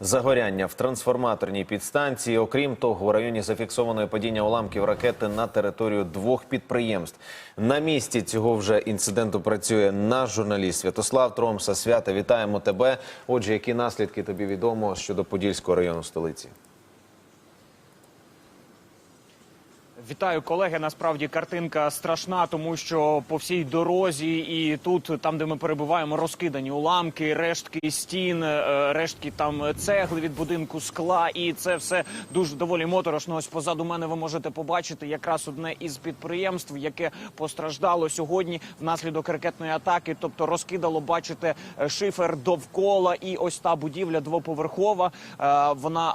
загоряння в трансформаторній підстанції. Окрім того, в районі зафіксовано падіння уламків ракети на територію двох підприємств. На місці цього вже інциденту працює наш журналіст Святослав Тромса. Свята, вітаємо тебе. Отже, які наслідки тобі відомо щодо Подільського району столиці? Вітаю, колеги. Насправді картинка страшна, тому що по всій дорозі і тут, там, де ми перебуваємо, розкидані уламки, рештки стін, е, рештки там цегли від будинку скла, і це все дуже доволі моторошно. Ось позаду мене ви можете побачити якраз одне із підприємств, яке постраждало сьогодні внаслідок ракетної атаки. Тобто розкидало, бачите, е, шифер довкола, і ось та будівля двоповерхова. е, Вона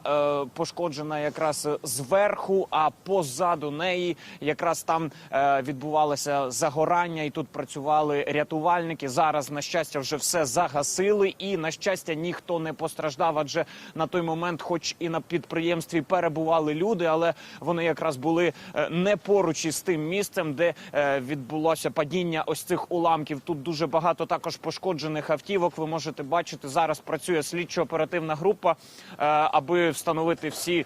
пошкоджена якраз зверху, а позаду неї якраз там е, відбувалося загорання, і тут працювали рятувальники. Зараз, на щастя, вже все загасили, і на щастя, ніхто не постраждав. Адже на той момент, хоч і на підприємстві перебували люди, але вони якраз були е, не поруч із тим місцем, де е, відбулося падіння ось цих уламків. Тут дуже багато також пошкоджених автівок. Ви можете бачити, зараз працює слідчо-оперативна група, аби встановити всі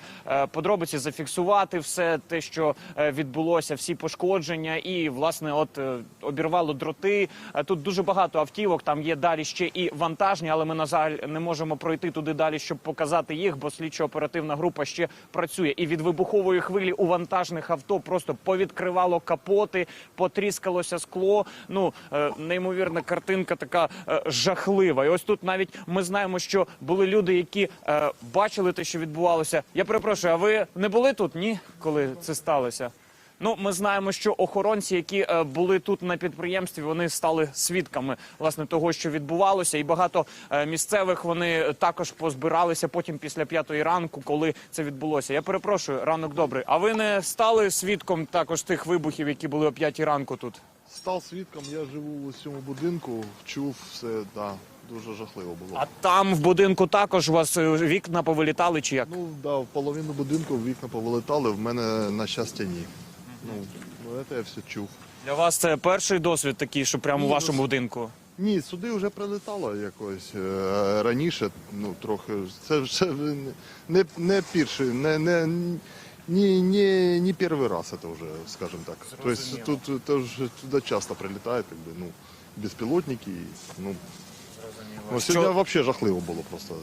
подробиці, зафіксувати все те, що відбулося, всі пошкодження, і власне, от е, обірвало дроти. Е, Тут дуже багато автівок. Там є далі ще і вантажні, але ми на жаль не можемо пройти туди далі, щоб показати їх, бо слідчо-оперативна група ще працює. І від вибухової хвилі у вантажних авто просто повідкривало капоти, потріскалося скло. Ну е, неймовірна картинка, така е, жахлива. І ось тут навіть ми знаємо, що були люди, які е, бачили те, що відбувалося. Я перепрошую, а ви не були тут? Ні, коли це сталося? Ну, ми знаємо, що охоронці, які е, були тут на підприємстві, вони стали свідками власне того, що відбувалося, і багато е, місцевих вони також позбиралися потім після п'ятої ранку, коли це відбулося. Я перепрошую, ранок добрий. А ви не стали свідком також тих вибухів, які були о п'ятій ранку тут? Став свідком, я живу у цьому будинку, чув все, да, дуже жахливо було. А там в будинку також у вас е, вікна повилітали чи як? Ну, да, в половину будинку вікна повилетали, в мене, на щастя, ні. Ну, ну, це я все чув. Для вас це перший досвід такий, що прямо у Ні, вашому ну, будинку. Ні, сюди вже прилетало якось е, раніше, ну, трохи. Це вже не, не перший, не, не, не, не, не перший раз це вже, скажімо так. Зрозуміло. Тобто тут, тут, туди часто прилітають, якби, ну, безпілотники, ну, Ну, сьогодні взагалі жахливо було просто.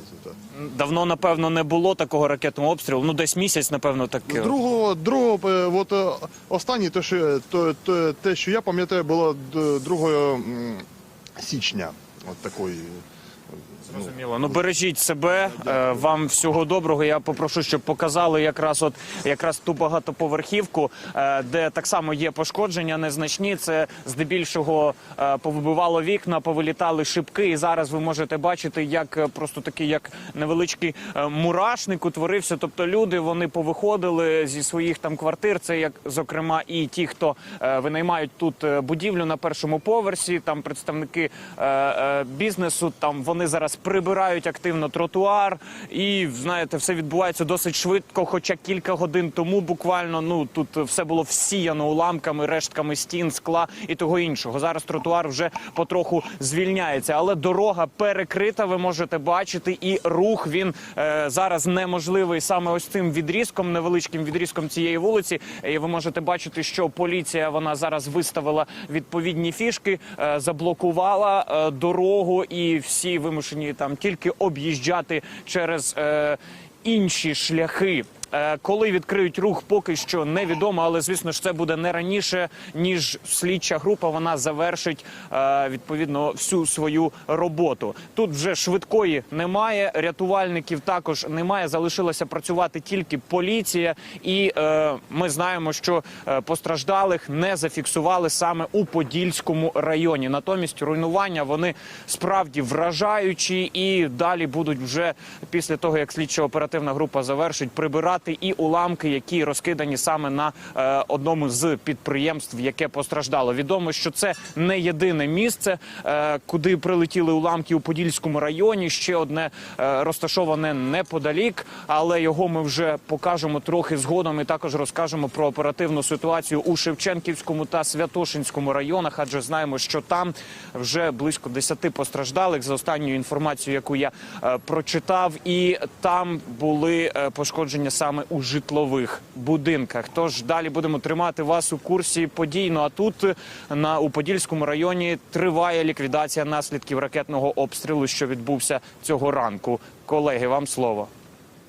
Давно, напевно, не було такого ракетного обстрілу. Ну, десь місяць, напевно, таке. Другого, другого, е, от е, останнє, те, що, то, то, те, що я пам'ятаю, було д- 2 м, січня. От такої. Зрозуміло. Ну бережіть себе. Е, Вам всього доброго. Я попрошу, щоб показали якраз от якраз ту багатоповерхівку, е, де так само є пошкодження незначні. Це здебільшого е, повибивало вікна, повилітали шибки. І зараз ви можете бачити, як е, просто такий як невеличкий мурашник утворився. Тобто люди вони повиходили зі своїх там квартир. Це як зокрема і ті, хто винаймають тут будівлю на першому поверсі. Там представники бізнесу. Там вони зараз прибирають активно тротуар, і знаєте, все відбувається досить швидко. Хоча кілька годин тому буквально ну тут все було всіяно уламками, рештками стін, скла і того іншого. Зараз тротуар вже потроху звільняється, але дорога перекрита. Ви можете бачити, і рух він е, зараз неможливий саме ось цим відрізком, невеличким відрізком цієї вулиці. І ви можете бачити, що поліція вона зараз виставила відповідні фішки, е, заблокувала е, дорогу, і всі вимушені там тільки об'їжджати через е, інші шляхи. Е, Коли відкриють рух, поки що невідомо, але звісно ж це буде не раніше, ніж слідча група вона завершить е, відповідно всю свою роботу. Тут вже швидкої немає, рятувальників також немає. Залишилося працювати тільки поліція, і е, ми знаємо, що е, постраждалих не зафіксували саме у Подільському районі. Натомість руйнування вони справді вражаючі, і далі будуть вже після того, як слідчо оперативна група завершить прибирати прибрати і уламки, які розкидані саме на е, одному з підприємств, яке постраждало. Відомо, що це не єдине місце, е, куди прилетіли уламки у Подільському районі. Ще одне е, розташоване неподалік, але його ми вже покажемо трохи згодом. І також розкажемо про оперативну ситуацію у Шевченківському та Святошинському районах, адже знаємо, що там вже близько 10 постраждалих за останньою інформацією, яку я прочитав, і там були пошкодження саме у житлових будинках. Тож далі будемо тримати вас у курсі подій. Ну а тут е, на у Подільському районі триває ліквідація наслідків ракетного обстрілу, що відбувся цього ранку. Колеги, вам слово.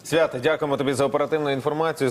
Свята, дякуємо тобі за оперативну інформацію.